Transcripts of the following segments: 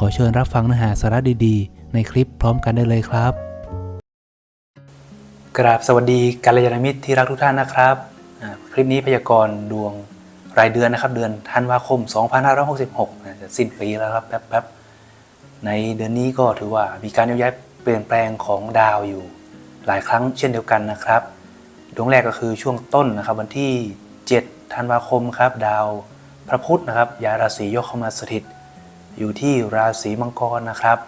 ขอเชิญรับฟังเนื้อหาสาระดีๆ ในคลิปพร้อมกันได้เลยครับ กราบสวัสดีกัลยาณมิตรที่รักทุกท่านนะครับ คลิปนี้พยากรณ์ดวงรายเดือนนะครับ เดือนธันวาคม 2566จะสิ้นปีแล้วครับแป๊บๆในเดือนนี้ก็ถือว่ามีการยกย้ายเปลี่ยนแปลงของดาวอยู่ หลายครั้งเช่นเดียวกันนะครับดวงแรกก็คือช่วงต้นนะครับวันที่ 7 ธันวาคมครับ ดาวพระพุธนะครับย้ายราศียกเข้ามาสถิต อยู่ที่ราศีมังกรนะครับ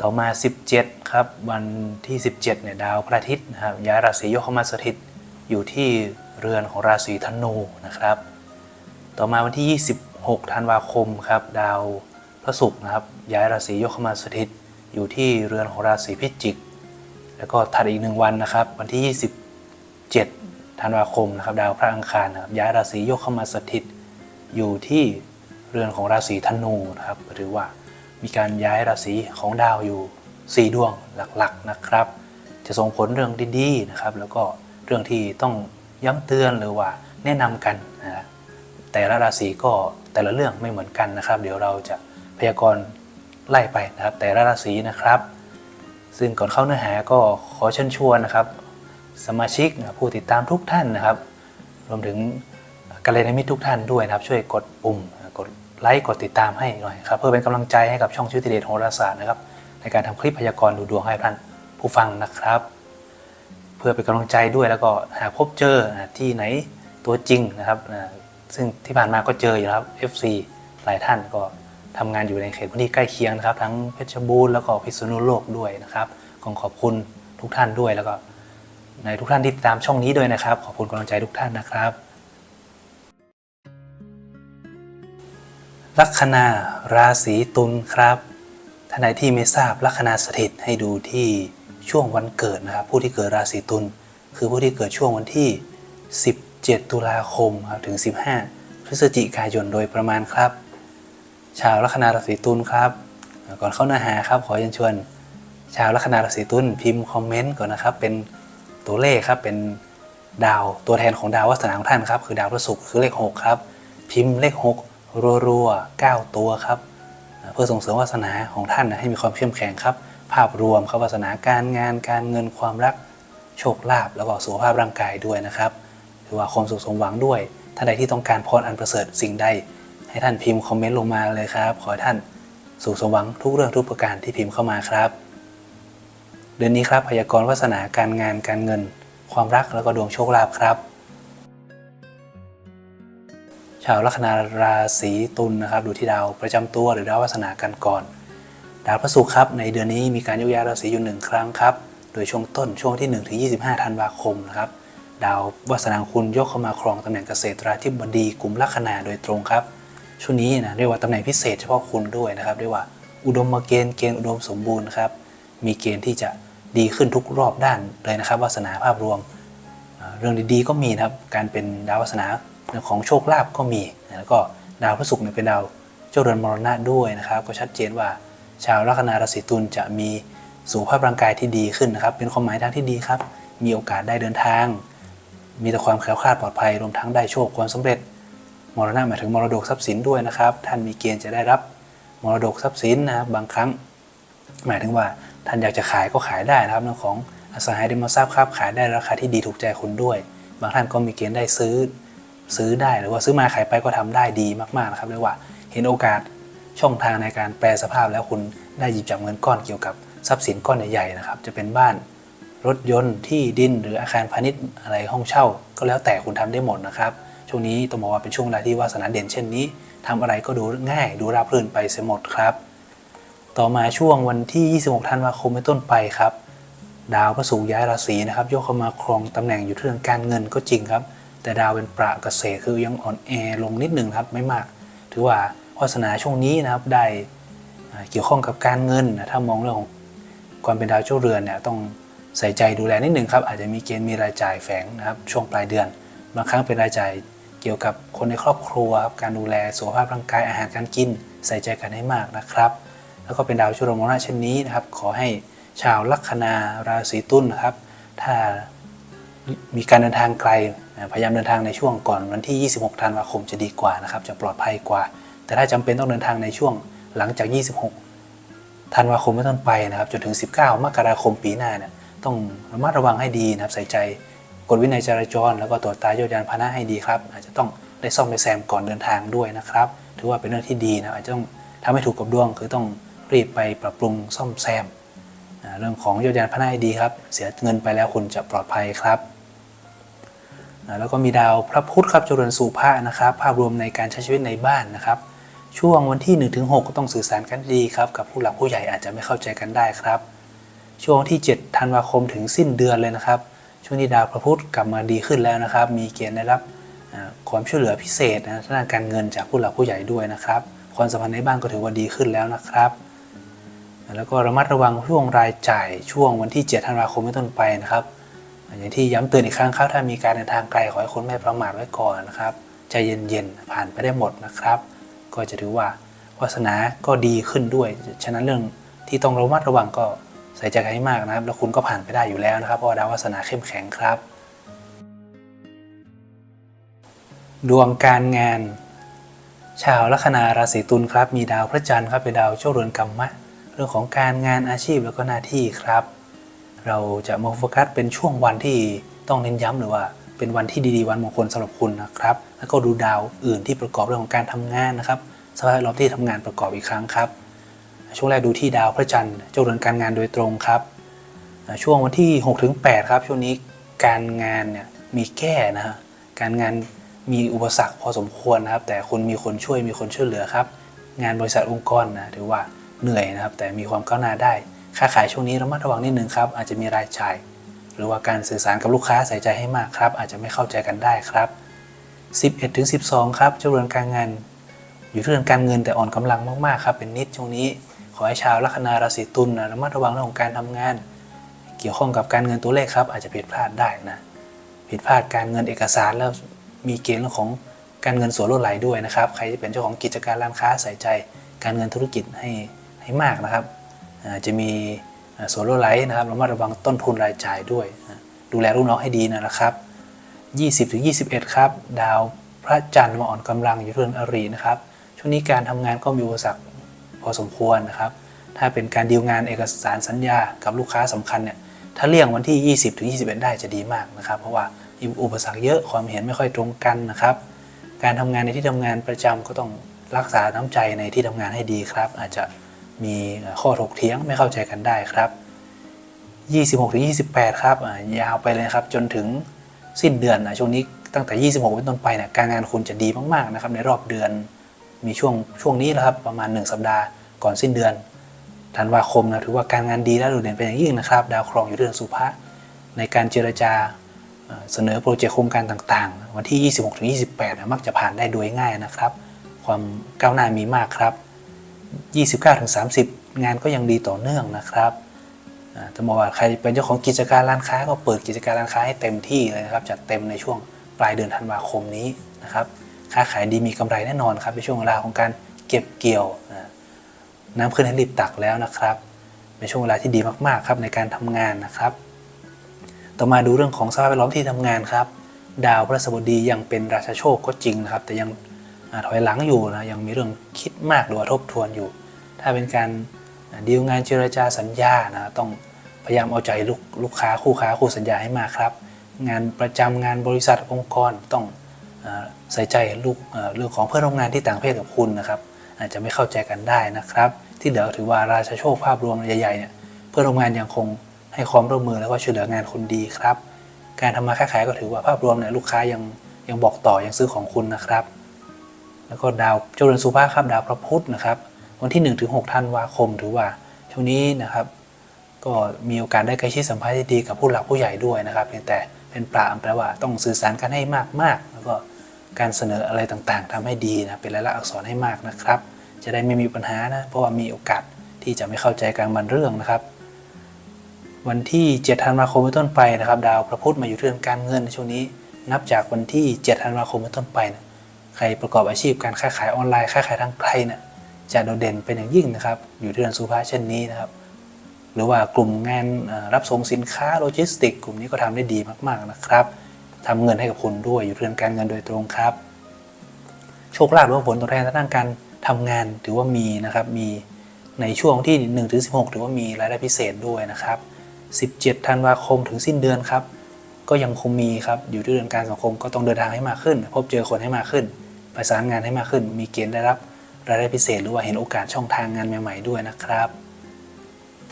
ต่อมา 17 ครับ วันที่ 17เนี่ยดาวพระอาทิตย์นะครับย้ายราศียกเข้ามาสถิตอยู่ที่เรือนของราศีธนูนะครับ ต่อมาวันที่ 26 ธันวาคมครับ ดาวพระศุกร์นะครับ ย้ายราศียกเข้ามาสถิตอยู่ที่เรือนของราศีพิจิก แล้วก็ถัดอีกหนึ่งวันนะครับ วันที่ 27 ธันวาคมนะครับ ดาวพระอังคารนะครับย้ายราศียกเข้ามาสถิตอยู่ที่ เรือนของราศีธนูนะครับหรือว่ามีการย้ายราศีของดาวอยู่ 4 ดวงหลักๆนะครับ จะส่งผลเรื่องดีๆนะครับแล้วก็เรื่องที่ต้องย้ำเตือนหรือว่าแนะนำกันนะแต่ละราศีก็แต่ละเรื่องไม่เหมือนกันนะครับ เดี๋ยวเราจะพยากรณ์ไล่ไปนะครับ แต่ละราศีนะครับ ซึ่งก่อนเข้าเนื้อหาก็ขอเชิญชวนนะครับ สมาชิกผู้ติดตามทุกท่านนะครับ รวมถึง กัลยาณมิตรทุกท่านด้วยนะครับ ช่วยกดปุ่มกดไลค์กดติดตามให้หน่อยครับเพื่อเป็นกำลังใจให้กับช่องชื่อติเดชโหราศาสตร์นะครับในการทำคลิปพยากรณ์ดูดวงให้ท่านผู้ฟังนะครับ เพื่อเป็นกำลังใจด้วยแล้วก็หากพบเจอที่ไหนตัวจริงนะครับซึ่งที่ผ่านมาก็เจออยู่ครับ FC หลายท่านก็ทำงานอยู่ในเขตพื้นที่ใกล้เคียงนะครับ ทั้งเพชรบูรณ์แล้วก็พิษณุโลกด้วยนะครับขอขอบคุณทุกท่านด้วยแล้วก็ในทุกท่านที่ติดตามช่องนี้ด้วยนะครับ ขอบคุณกำลังใจทุกท่านนะครับ ลัคนาราศีตุลครับท่านใดที่ไม่ทราบลัคนาสถิตให้ดูที่ช่วงวันเกิดนะครับ ผู้ที่เกิดราศีตุลคือผู้ที่เกิดช่วงวันที่ 17 ตุลาคมครับถึง 15 พฤศจิกายนโดยประมาณครับ ชาวลัคนาราศีตุลครับ ก่อนเข้าเนื้อหาครับขอเชิญชวน ชาวลัคนาราศีตุลพิมพ์คอมเมนต์ก่อนนะครับ เป็นตัวเลขครับเป็นดาวตัวแทนของดาววัฒนาของท่านครับ คือดาวพระศุกร์คือเลข 6 ครับ พิมพ์เลข 6 รัวๆ9ตัวครับ เพื่อส่งเสริมวาสนาของท่านนะให้มีความเข้มแข็งครับ ภาพรวมครับวาสนาการงานการเงินความรักโชคลาภแล้วก็สุขภาพร่างกายด้วยนะครับหรือว่าความสุขสมหวังด้วยท่านใดที่ต้องการพรอันประเสริฐสิ่งใด ให้ท่านพิมพ์คอมเมนต์ลงมาเลยครับ ขอให้ท่านสุขสมหวังทุกเรื่องทุกประการที่พิมพ์เข้ามาครับ เดือนนี้ครับพยากรณ์วาสนาการงานการเงิน ความรักแล้วก็ดวงโชคลาภครับ ชาวลัคนาราศีตุลนะครับ ดูที่ดาวประจำตัวหรือดาววาสนากันก่อน ดาวพระศุกร์ครับ ในเดือนนี้มีการโยกย้ายราศีอยู่หนึ่งครั้งครับ โดยช่วงต้นช่วงที่1ถึง25ธันวาคมนะครับ ดาววาสนาคุณยกเข้ามาครองตำแหน่งเกษตราธิบดีกลุ่มลัคนาโดยตรงครับ ช่วงนี้นะเรียกว่าตำแหน่งพิเศษเฉพาะคุณด้วยนะครับเรียกว่าอุดมเกณฑ์เกณฑ์อุดมสมบูรณ์ครับ มีเกณฑ์ที่จะดีขึ้นทุกรอบด้านเลยนะครับวาสนาภาพรวม เรื่องดีๆก็มีนะครับ การเป็นดาววาสนา ของโชคลาภก็มีแล้วก็ดาวพฤหัสเนี่ยเป็นดาวเจ้าเรือนมรณะด้วยนะครับ ก็ชัดเจนว่าชาวลัคนาราศีตุลจะมีสุขภาพร่างกายที่ดีขึ้นนะครับ เป็นความหมายทางที่ดีครับ มีโอกาสได้เดินทาง มีแต่ความแคล้วคลาดปลอดภัยรวมทั้งได้โชคความสำเร็จ มรณะหมายถึงมรดกทรัพย์สินด้วยนะครับ ท่านมีเกณฑ์จะได้รับมรดกทรัพย์สินนะครับบางครั้ง หมายถึงว่าท่านอยากจะขายก็ขายได้นะครับเรื่องของอสังหาริมทรัพย์ครับขายได้ราคาที่ดีถูกใจคุณด้วย บางท่านก็มีเกณฑ์ได้ซื้อ ซื้อได้หรือว่าซื้อมาขายไปก็ทำได้ดีมากๆนะครับเรียกว่าเห็นโอกาสช่องทางในการแปลสภาพแล้วคุณได้หยิบจับเงินก้อนเกี่ยวกับทรัพย์สินก้อนใหญ่ๆนะครับจะเป็นบ้านรถยนต์ที่ดินหรืออาคารพาณิชย์อะไรห้องเช่า ก็แล้วแต่คุณทำได้หมดนะครับช่วงนี้ต้องบอกว่าเป็นช่วงเวลาที่วาสนาเด่นเช่นนี้ทำอะไรก็ดูง่ายดูราบรื่นไปเสียหมดครับ ต่อมาช่วงวันที่ 26 ธันวาคมเป็นต้นไปครับ ดาวพระศุกร์ย้ายราศีนะครับโยกเข้ามาครองตำแหน่งอยู่ที่เรื่องการเงินก็จริงครับ แต่ดาวเป็นประเกษตรคือยังอ่อนแอลงนิดหนึ่งครับไม่มาก ถือว่าวาสนาช่วงนี้นะครับได้เกี่ยวข้องกับการเงินนะถ้ามองเรื่องของความเป็นดาวเจ้าเรือนเนี่ยต้องใส่ใจดูแลนิดหนึ่งครับอาจจะมีเกณฑ์มีรายจ่ายแฝงนะครับช่วงปลายเดือน บางครั้งเป็นรายจ่ายเกี่ยวกับคนในครอบครัวครับการดูแลสุขภาพร่างกายอาหารการกิน ใส่ใจกันให้มากนะครับ แล้วก็เป็นดาวชุรมรณะเช่นนี้นะครับ ขอให้ชาวลัคนาราศีตุลนะครับ ถ้า มีการเดินทางไกล พยายามเดินทางในช่วงก่อนวันที่ 26 ธันวาคมจะดีกว่านะครับ จะปลอดภัยกว่า แต่ถ้าจำเป็นต้องเดินทางในช่วงหลังจาก 26 ธันวาคมเป็นต้นไปนะครับ จนถึง 19 มกราคมปีหน้าเนี่ยต้องระมัดระวังให้ดีนะครับ ใส่ใจกฎวินัยจราจร แล้วก็ตรวจตาโยยานพาหนะให้ดีครับ อาจจะต้องได้ซ่อมได้แซมก่อนเดินทางด้วยนะครับ ถือว่าเป็นเรื่องที่ดีนะอาจจะต้องทำให้ถูกกับดวง คือต้องรีบไปปรับปรุงซ่อมแซม เรื่องของโยยานพาหนะให้ดีครับ เสียเงินไปแล้วคุณจะปลอดภัยครับ แล้วก็มีดาวพระพุธครับจรวนสู่พระนะครับ ภาพรวมในการใช้ชีวิตในบ้านนะครับ ช่วงวันที่ 1-6 ก็ต้องสื่อสารกันดีครับ กับผู้หลักผู้ใหญ่อาจจะไม่เข้าใจกันได้ครับ ช่วงที่ 7 ธันวาคมถึงสิ้นเดือนเลยนะครับ ช่วงนี้ดาวพระพุธกลับมาดีขึ้นแล้วนะครับ มีเกณฑ์ได้รับความช่วยเหลือพิเศษนะทางด้านการเงินจากผู้หลักผู้ใหญ่ด้วยนะครับ ความสัมพันธ์ในบ้านก็ถือว่าดีขึ้นแล้วนะครับ แล้วก็ระมัดระวังช่วงรายจ่ายช่วงวันที่ 7 ธันวาคมเป็นต้นไปนะครับ อย่างที่ย้ำเตือนอีกครั้งครับถ้ามีการเดินทางไกลขอให้คนไม่ประมาทไว้ก่อนนะครับใจเย็นๆผ่านไปได้หมดนะครับ ก็จะถือว่าวาสนาก็ดีขึ้นด้วย ฉะนั้นเรื่องที่ต้องระมัดระวังก็ใส่ใจให้มากนะครับ แล้วคุณก็ผ่านไปได้อยู่แล้วนะครับเพราะดาววาสนาเข้มแข็งครับ ดวงการงาน ชาวลัคนาราศีตุลครับ มีดาวพระจันทร์ครับเป็นดาวเจ้าเรือนกรรมะเรื่องของการงานอาชีพแล้วก็หน้าที่ครับ เราจะมาโฟกัสเป็นช่วงวันที่ต้องเน้นย้ำหรือว่าเป็นวันที่ดีๆวันมงคลสำหรับคุณนะครับ แล้วก็ดูดาวอื่นที่ประกอบเรื่องของการทำงานนะครับสภาพแวดล้อมที่ทำงานประกอบอีกครั้งครับ ช่วงแรกดูที่ดาวพระจันทร์เจ้าเรือนการงานโดยตรงครับ ช่วงวันที่6ถึง8ครับ ช่วงนี้การงานเนี่ยมีแก้นะฮะการงานมีอุปสรรคพอสมควรนะครับ แต่คุณมีคนช่วยมีคนช่วยเหลือครับ งานบริษัทองค์กรนะถือว่าเหนื่อยนะครับ แต่มีความก้าวหน้าได้ ค้าขายช่วงนี้ระมัดระวังนิดนึงครับ อาจจะมีรายจ่าย หรือว่าการสื่อสารกับลูกค้าใส่ใจให้มากครับ อาจจะไม่เข้าใจกันได้ครับ 11ถึง12 ครับเจ้าเรือนการงาน อยู่ที่เรือนการเงินแต่อ่อนกำลังมากๆครับเป็นนิดช่วงนี้ ขอให้ชาวลัคนาราศีตุลนะระมัดระวังเรื่องของการทำงาน เกี่ยวข้องกับการเงินตัวเลขครับ อาจจะผิดพลาดได้นะผิดพลาดการเงินเอกสารแล้วมีเกณฑ์เรื่องของการเงินส่วนลดไหลด้วยนะครับ ใครที่เป็นเจ้าของกิจการร้านค้าใส่ใจ การเงินธุรกิจให้ให้มากนะครับ จะมีอ่าส่วนลดไหลนะครับระมัดระวังต้นทุนรายจ่ายด้วย ดูแลลูกน้องให้ดีนะครับ 20ถึง21 ครับ ดาวพระจันทร์มาอ่อนกำลังอยู่เรือนอรินะครับ ช่วงนี้การทำงานก็มีอุปสรรคพอสมควรนะครับ ถ้าเป็นการดีลงานเอกสารสัญญากับลูกค้าสำคัญเนี่ยถ้าเลี่ยงวันที่ 20ถึง21 ได้จะดีมากนะครับ เพราะว่ามีอุปสรรคเยอะความเห็นไม่ค่อยตรงกันนะครับ การทำงานในที่ทำงานประจำก็ต้องรักษาน้ำใจในที่ทำงานให้ดีครับ อาจจะ มีข้อถกเถียงไม่เข้าใจกันได้ครับ 26ถึง28 ครับยาวไปเลยครับจนถึงสิ้นเดือนนะช่วงนี้ตั้งแต่ 26 เป็นต้นไปเนี่ยการงานคุณจะดีมากๆนะครับในรอบเดือนมีช่วงช่วงนี้แหละครับประมาณ 1 สัปดาห์ก่อนสิ้นเดือนธันวาคมนะถือว่าการงานดีและโดดเด่นเป็นอย่างยิ่งนะครับ ดาวครองอยู่เรือนสุภะในการเจรจาเสนอโปรเจกต์โครงการต่างๆ วันที่ 26-28นะมักจะผ่านได้โดยง่ายนะครับ ความก้าวหน้ามีมากครับ 29ถึง30 งานก็ยังดีต่อเนื่องนะครับอ่าถ้าบอกว่าใครเป็นเจ้าของกิจการร้านค้าก็เปิดกิจการร้านค้าให้เต็มที่เลยนะครับจัดเต็มในช่วงปลายเดือนธันวาคมนี้นะครับค้าขายดีมีกำไรแน่นอนครับในช่วงเวลาของการเก็บเกี่ยวน้ำขึ้นให้รีบตักแล้วนะครับเป็นช่วงเวลาที่ดีมากๆครับในการทำงานนะครับ ต่อมาดูเรื่องของสภาพแวดล้อมที่ทำงานครับ ดาวพฤหัสบดียังเป็นราชาโชคก็จริงนะครับ แต่ยัง ถอยหลังอยู่นะยังมีเรื่องคิดมากหรือว่าทบทวนอยู่ ถ้าเป็นการดีลงานเจรจาสัญญานะต้องพยายามเอาใจลูกลูกค้าคู่ค้าคู่สัญญาให้มากครับ งานประจำงานบริษัทองค์กรต้องใส่ใจลูกเรื่องของเพื่อนร่วมงานที่ต่างเพศกับคุณนะครับ อาจจะไม่เข้าใจกันได้นะครับ ที่เหลือถือว่าราชาโชคภาพรวมใหญ่ๆเนี่ยเพื่อนร่วมงานยังคงให้ความร่วมมือแล้วก็ช่วยเหลืองานคุณดีครับ การทำมาค้าขายก็ถือว่าภาพรวมเนี่ยลูกค้ายังยังบอกต่อยังซื้อของคุณนะครับ แล้วก็ดาวเจริญสุภาพครับดาวพระพุธนะครับ วันที่1ถึง6ธันวาคมถือว่าช่วงนี้นะครับ ก็มีโอกาสได้ใกล้ชิดสัมพันธ์ที่ดีกับผู้หลักผู้ใหญ่ด้วยนะครับ เพียงแต่เป็นปราแปลว่าต้องสื่อสารกันให้มากๆ แล้วก็การเสนออะไรต่างๆทำให้ดีนะเป็นลายลักษณ์อักษรให้มากนะครับ จะได้ไม่มีปัญหานะเพราะว่ามีโอกาสที่จะไม่เข้าใจการบันเรื่องนะครับ วันที่7ธันวาคมเป็นต้นไปนะครับ ดาวพระพุธมาอยู่เรือนการเงินในช่วงนี้ นับจากวันที่7ธันวาคมเป็นต้นไปนะ ใครประกอบอาชีพการค้าขายออนไลน์ค้าขายทางไกลเนะจะโดดเด่นเป็นอย่างยิ่งนะครับ อยู่ที่เรือนสุภาเช่นนี้นะครับ หรือว่ากลุ่มงานรับส่งสินค้าโลจิสติก กลุ่มนี้ก็ทำได้ดีมากๆนะครับทำเงินให้กับคุณด้วยอยู่เรือนการเงินโดยตรงครับ โชคลาภหรือว่าผลตอบแทนทางด้านการทำงานถือว่ามีนะครับ มีในช่วงที่1ถึง16ถือว่ามีรายได้พิเศษด้วยนะครับ 17 ธันวาคมถึงสิ้นเดือนครับ ก็ยังคงมีครับ อยู่ที่เรือนการสังคมก็ต้องเดินทางให้มากขึ้น พบเจอคนให้มากขึ้น ประสานงานให้มากขึ้น มีเกณฑ์ได้รับรายได้พิเศษ หรือว่าเห็นโอกาสช่องทางงานใหม่ๆด้วยนะครับ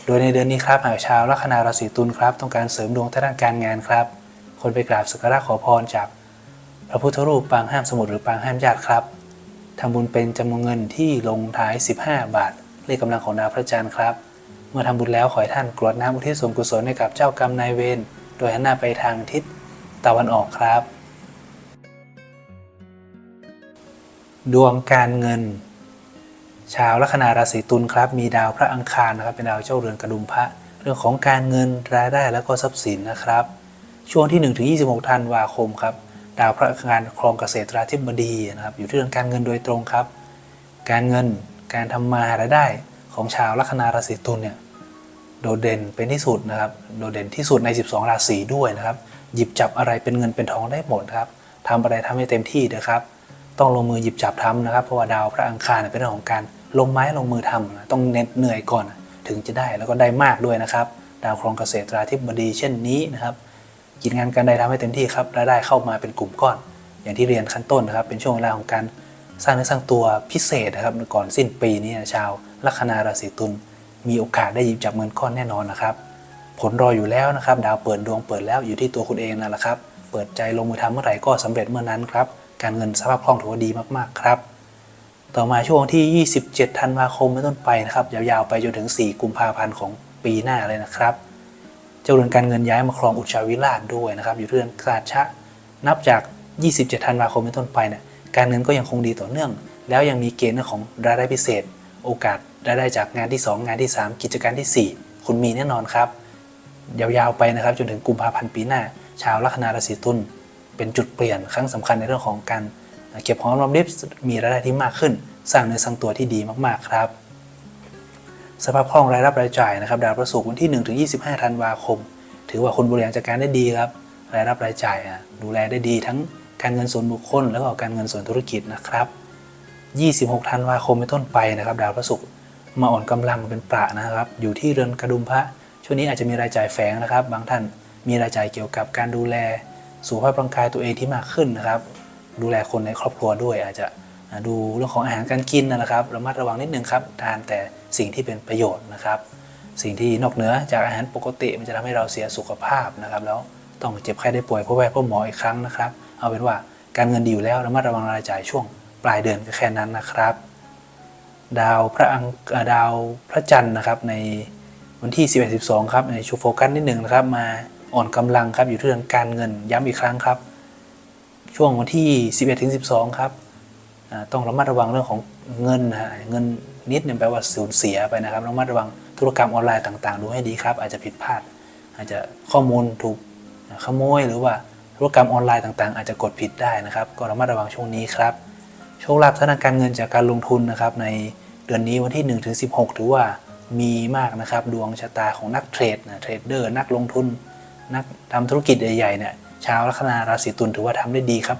โดยในเดือนนี้ครับหากชาวลัคนาราศีตุลครับต้องการเสริมดวงทางด้านการงานครับคนไปกราบสักการะขอพรจากพระพุทธรูปปางห้ามสมุทรหรือปางห้ามญาติครับทำบุญเป็นจำนวนเงินที่ลงท้าย 15 บาทเลขกำลังของดาวพระจันทร์ครับเมื่อทำบุญแล้วขอให้ท่านกรวดน้ำอุทิศส่วนกุศลให้กับเจ้ากรรมนายเวร โดยหันหน้าไปทางทิศตะวันออกครับ ดวงการเงิน ชาวลัคนาราศีตุลครับ มีดาวพระอังคารนะครับ เป็นดาวเจ้าเรือนกระดุมพระ เรื่องของการเงินรายได้และก็ทรัพย์สินนะครับ ช่วงที่1ถึง26ธันวาคมครับ ดาวพระอังคารครองเกษตราธิบดีนะครับ อยู่ที่เรื่องการเงินโดยตรงครับ การเงินการทำมาหารายได้ของชาวลัคนาราศีตุลเนี่ยโดดเด่นเป็นที่สุดนะครับ โดดเด่นที่สุดใน 12 ราศีด้วยนะครับ หยิบจับอะไรเป็นเงินเป็นทองได้หมดครับทำอะไรทำให้เต็มที่นะครับ ต้องลงมือหยิบจับทำนะครับ เพราะว่าดาวพระอังคารเป็นเรื่องของการลงไม้ลงมือทำต้องเน้นเหนื่อยก่อนถึงจะได้แล้วก็ได้มากด้วยนะครับ ดาวครองเกษตราธิบดีเช่นนี้นะครับกิจงานการใดทำให้เต็มที่ครับรายได้เข้ามาเป็นกลุ่มก้อน อย่างที่เรียนขั้นต้นนะครับ เป็นช่วงเวลาของการสร้างเนื้อสร้างตัวพิเศษนะครับก่อนสิ้นปีนี้ชาวลัคนาราศีตุลมีโอกาสได้หยิบจับเงินก้อนแน่นอนนะครับ ผลรออยู่แล้วนะครับ ดาวเปิดดวงเปิดแล้วอยู่ที่ตัวคุณเองนั่นแหละครับ เปิดใจลงมือทำเมื่อไหร่ก็สำเร็จเมื่อนั้นครับ การเงินสภาพคล่องถือว่าดีมากๆครับ ต่อมาช่วงที่ 27 ธันวาคมเป็นต้นไปนะครับ ยาวๆไปจนถึง 4 กุมภาพันธ์ของปีหน้าเลยนะครับ เจ้าเรือนการเงินย้ายมาครองอุจจาวิราชด้วยนะครับ อยู่เรือนกาชะ นับจาก 27 ธันวาคมเป็นต้นไปเนี่ยการเงินก็ยังคงดีต่อเนื่อง แล้วยังมีเกณฑ์เรื่องของรายได้พิเศษ โอกาสรายได้จากงานที่ 2 งานที่ 3 กิจการที่ 4 คุณมีแน่นอนครับ ยาวๆไปนะครับ จนถึงกุมภาพันธ์ปีหน้า ชาวลัคนาราศีตุล เป็นจุดเปลี่ยนครั้งสำคัญในเรื่องของการเก็บหอมรอมริบมีรายได้ที่มากขึ้น สร้างเนื้อสร้างตัวที่ดีมากๆครับ สภาพคล่องรายรับรายจ่ายนะครับดาวประศุกร์วันที่1ถึง25ธันวาคม ถือว่าคุณบริหารจัดการได้ดีครับรายรับรายจ่ายดูแลได้ดีทั้งการเงินส่วนบุคคล แล้วก็การเงินส่วนธุรกิจนะครับ 26 ธันวาคมเป็นต้นไปนะครับ ดาวพระศุกร์มาอ่อนกำลังเป็นประนะครับ อยู่ที่เรือนกระดุมพระ ช่วงนี้อาจจะมีรายจ่ายแฝงนะครับ บางท่านมีรายจ่ายเกี่ยวกับการดูแล สุขภาพร่างกายตัวเองที่มากขึ้นนะครับ ดูแลคนในครอบครัวด้วยอาจจะดูเรื่องของอาหารการกินนะครับระมัดระวังนิดนึงครับทานแต่สิ่งที่เป็นประโยชน์นะครับ สิ่งที่นอกเหนือจากอาหารปกติมันจะทำให้เราเสียสุขภาพนะครับแล้วต้องเจ็บไข้ได้ป่วยเพราะแพทย์เพราะหมออีกครั้งนะครับ เอาเป็นว่าการเงินดีอยู่แล้วระมัดระวังรายจ่ายช่วงปลายเดือนก็แค่นั้นนะครับ ดาวพระอังดาวพระจันทร์นะครับในวันที่ 11 12 ครับในชูโฟกัสนิดหนึ่งนะครับมา อ่อนกำลังครับอยู่ที่เรื่องการเงินย้ำอีกครั้งครับ ช่วงวันที่ 11ถึง12 ครับต้องระมัดระวังเรื่องของเงินนะฮะเงินนิดเนี่ยแปลว่าสูญเสียไปนะครับระมัดระวังธุรกรรมออนไลน์ต่างๆ ดูให้ดีครับ อาจจะผิดพลาด อาจจะข้อมูลถูกขโมยหรือว่าธุรกรรมออนไลน์ต่างๆ อาจจะกดผิดได้นะครับ ก็ระมัดระวังช่วงนี้ครับโชคลาภทางด้านการเงินจากการลงทุนนะครับในเดือนนี้วันที่1ถึง16 ถือว่ามีมากนะครับ ดวงชะตาของนักเทรดนะเทรดเดอร์นักลงทุน นักทำธุรกิจใหญ่ๆเนี่ยชาวลัคนาราศีตุลถือว่าทำได้ดีครับ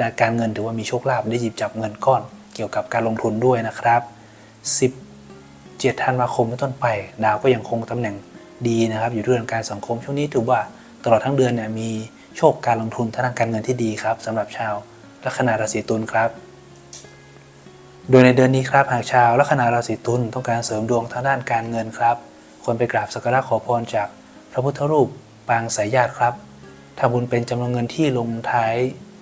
ด้านการเงินถือว่ามีโชคลาภได้หยิบจับเงินก้อน เกี่ยวกับการลงทุนด้วยนะครับ 17ธันวาคมเป็นต้นไป ดาวก็ยังคงตำแหน่งดีนะครับ อยู่ที่เรื่องการสังคมช่วงนี้ถือว่าตลอดทั้งเดือนเนี่ยมีโชคการลงทุนทางด้านการเงินที่ดีครับสำหรับชาวลัคนาราศีตุลครับ โดยในเดือนนี้ครับหากชาวลัคนาราศีตุลต้องการเสริมดวงทางด้านการเงินครับควรไปกราบสักการะขอพรจากพระพุทธรูป ปางสายญาติครับทำบุญเป็นจำนวนเงินที่ลงท้าย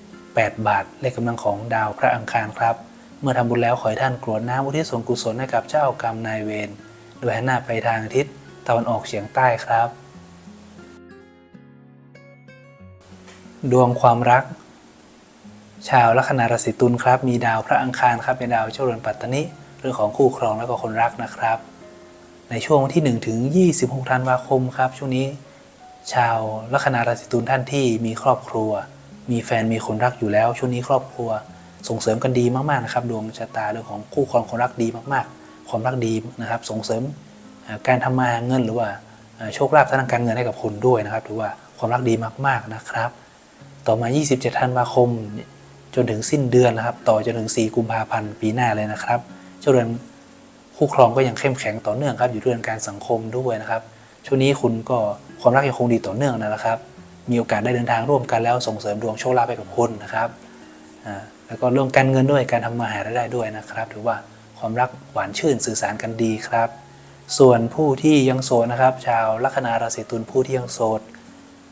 8 บาทเลขกำลังของดาวพระอังคารครับ เมื่อทำบุญแล้วขอให้ท่านกรวดน้ำอุทิศส่วนกุศลให้กับเจ้ากรรมนายเวรโดยหันหน้าไปทางทิศตะวันออกเฉียงใต้ครับ ดวงความรัก ชาวลัคนาราศีตุลครับ มีดาวพระอังคารครับเป็นดาวเจ้าเรือนปัตตนิรื่องของคู่ครองและก็คนรักนะครับ ในช่วงวันที่ 1 ถึง 26 ธันวาคมครับ ช่วงนี้ ชาวลัคนาราศีตุลท่านที่มีครอบครัว มีแฟนมีคนรักอยู่แล้ว ช่วงนี้ครอบครัว ส่งเสริมกันดีมากๆนะครับดวงชะตาเรื่องของคู่ครองคนรักดีมากๆ ความรักดีนะครับ ส่งเสริมการทำมาหาเงินหรือว่าโชคลาภทางการเงินให้กับคุณด้วยนะครับถือว่าความรักดีมากๆนะครับ ต่อมา 27 ธันวาคม จนถึงสิ้นเดือนนะครับ ต่อจนถึง 4 กุมภาพันธ์ปีหน้าเลยนะครับ เจ้าเรือนคู่ครองก็ยังเข้มแข็งต่อเนื่องครับอยู่ด้วยเรื่องการสังคมด้วยนะครับ ช่วงนี้คุณก็ความรักยังคงดีต่อเนื่องนะครับ มีโอกาสได้เดินทางร่วมกันแล้วส่งเสริมดวงโชคลาภให้กับคุณนะครับอ่าแล้วก็เรื่องการเงินด้วยการทำมาหารายได้ด้วยนะครับถือว่าความรักหวานชื่นสื่อสารกันดีครับ ส่วนผู้ที่ยังโสดนะครับ ชาวลัคนาราศีตุลผู้ที่ยังโสด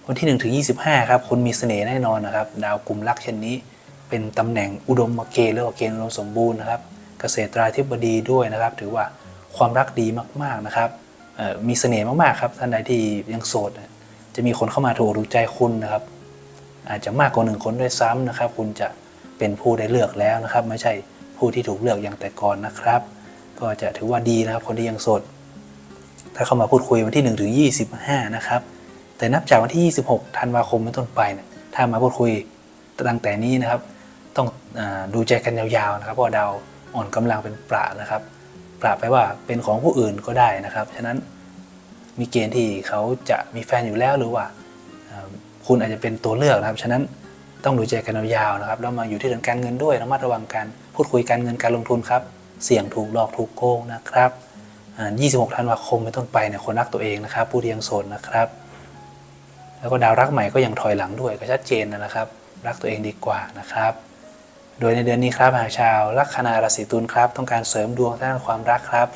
วันที่1ถึง25ครับคุณมีเสน่ห์แน่นอนนะครับ ดาวกลุ่มลักเช่นนี้ เป็นตำแหน่งอุดมเกณฑ์หรือว่าเกณฑ์อุดมสมบูรณ์นะครับ เกษตราธิบดีด้วยนะครับ ถือว่าความรักดีมากๆนะครับ มีเสน่ห์มากๆครับท่านใดที่ยังโสดจะมีคนเข้ามาถูกอกถูกใจคุณนะครับ อาจจะมากกว่าหนึ่งคนด้วยซ้ำนะครับ คุณจะเป็นผู้ได้เลือกแล้วนะครับ ไม่ใช่ผู้ที่ถูกเลือกอย่างแต่ก่อนนะครับ ก็จะถือว่าดีนะครับ คนที่ยังโสดถ้าเข้ามาพูดคุยวันที่1ถึง25 นะครับ แต่นับจากวันที่ 26 ธันวาคมเป็นต้นไปเนี่ยถ้ามาพูดคุยตั้งแต่นี้นะครับ ต้องอดูใจกันยาวๆนะครับเพราะดาวอ่อนกำลังเป็นประนะครับ ประแปว่าเป็นของผู้อื่นก็ได้นะครับฉะนั้นมีเกณฑ์ที่เขาจะมีแฟนอยู่แล้วหรือว่าคุณอาจจะเป็นตัวเลือกนะครับ ฉะนั้นต้องดูใจกันยาวๆนะครับแล้วมาอยู่ที่เรื่องการเงินด้วยระมัดระวังการพูดคุยการเงินการลงทุนครับ เสี่ยงถูกหลอกถูกโกงนะครับ 26 ธันวาคมเป็นต้นไปเนี่ยคนรักตัวเองนะครับ ผู้ที่ยังโสดนะครับ แล้วก็ดาวรักใหม่ก็ยังถอยหลังด้วยก็ชัดเจนนะครับ รักตัวเองดีกว่านะครับ โดยในเดือนนี้ครับหากชาวลัคนาราศีตุลครับ ต้องการเสริมดวงด้านความรักครับ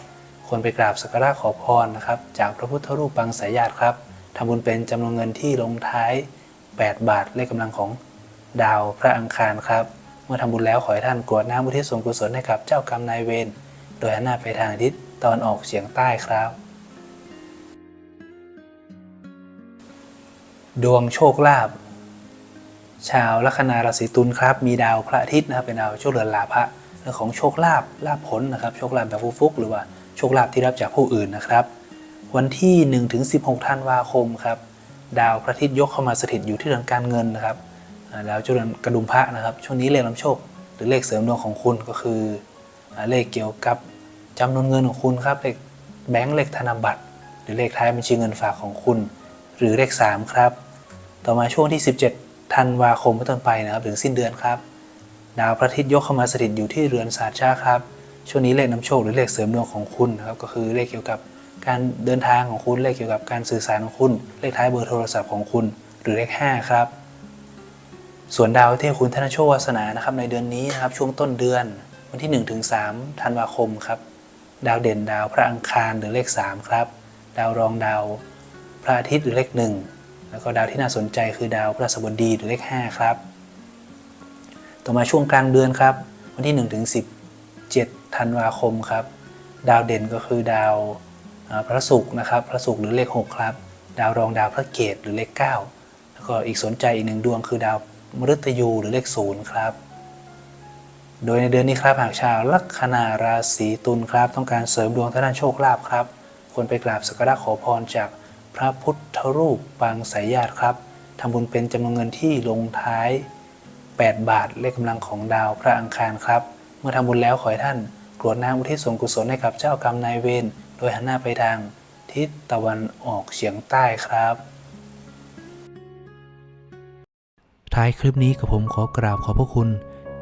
ควรไปกราบสักการะขอพรนะครับ จากพระพุทธรูปปางสายญาติครับทำบุญเป็นจำนวนเงินที่ลงท้าย 8 บาทเลขกำลังของดาวพระอังคารครับ เมื่อทำบุญแล้วขอให้ท่านกรวดน้ำอุทิศส่วนกุศลให้กับเจ้ากรรมนายเวรโดยหันหน้าไปทางทิศตะวันออกเฉียงใต้ครับ ดวงโชคลาภ ชาวลัคนาราศีตุลครับ มีดาวพระอาทิตย์นะครับเป็นดาวโชคเรือนลาภะเรื่องของโชคลาภลาภผลนะครับโชคลาภแบบฟุกๆหรือว่าโชคลาภที่รับจากผู้อื่นนะครับ วันที่1ถึง16ธันวาคมครับดาวพระอาทิตย์ยกเข้ามาสถิตอยู่ที่เรือนการเงินนะครับอ่าดาวเจริญกระดุมพระนะครับ ช่วงนี้เลขนำโชค หรือเลขเสริมดวงของคุณก็คือ เลขเกี่ยวกับจำนวนเงินของคุณครับเลขแบงก์เลขธนบัตร หรือเลขท้ายบัญชีเงินฝากของคุณ หรือเลข 3 ครับ ต่อมาช่วงที่ 17 ธันวาคมเป็นต้นไปนะครับถึงสิ้นเดือนครับ ดาวพระอาทิตย์ยกเข้ามาสถิตอยู่ที่เรือนศาชาครับ ช่วงนี้เลขนำโชคหรือเลขเสริมดวงของคุณนะครับก็คือเลขเกี่ยวกับการเดินทางของคุณเลขเกี่ยวกับการสื่อสารของคุณ เลขท้ายเบอร์โทรศัพท์ของคุณ หรือเลข 5 ครับ ส่วนดาวที่คุณธนโชควาสนานะครับในเดือนนี้นะครับช่วงต้นเดือนวันที่1ถึง3ธันวาคมครับดาวเด่นดาวพระอังคารหรือเลข 3 ครับ ดาวรองดาวพระอาทิตย์หรือเลข 1 แล้วก็ดาวที่น่าสนใจคือดาวพระศัสบดีหรือเลข5ครับ ต่อมาช่วงกลางเดือนครับ วันที่1ถึง17 ธันวาคมครับ ดาวเด่นก็คือดาวพระศุกร์นะครับ พระศุกร์หรือเลข 6 ครับ ดาวรองดาวพระเกตหรือเลข 9 แล้วก็อีกสนใจอีกหนึ่งดวงคือดาวมฤตยูหรือเลข 0 ครับ โดยในเดือนนี้ครับหากชาวลัคนาราศีตุลครับ ต้องการเสริมดวงทางด้านโชคลาภครับควรไปกราบสักการะขอพรจาก พระพุทธรูปปางสายญาติครับทำบุญเป็นจำนวนเงินที่ลงท้าย 8 บาทเลขกำลังของดาวพระอังคารครับ เมื่อทำบุญแล้วขอให้ท่านกรวดน้ำอุทิศส่วนกุศลให้กับเจ้ากรรมนายเวรโดยหันหน้าไปทางทิศตะวันออกเฉียงใต้ครับ ท้ายคลิปนี้กับผมขอกราบขอบพระคุณ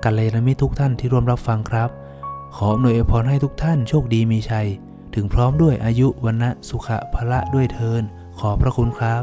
กัลยาณมิตรทุกท่านที่ร่วมรับฟังครับ ขออำนวยอวยพรให้ทุกท่านโชคดีมีชัย ถึงพร้อมด้วยอายุวันนะสุขะพละด้วยเทิน ขอบพระคุณครับ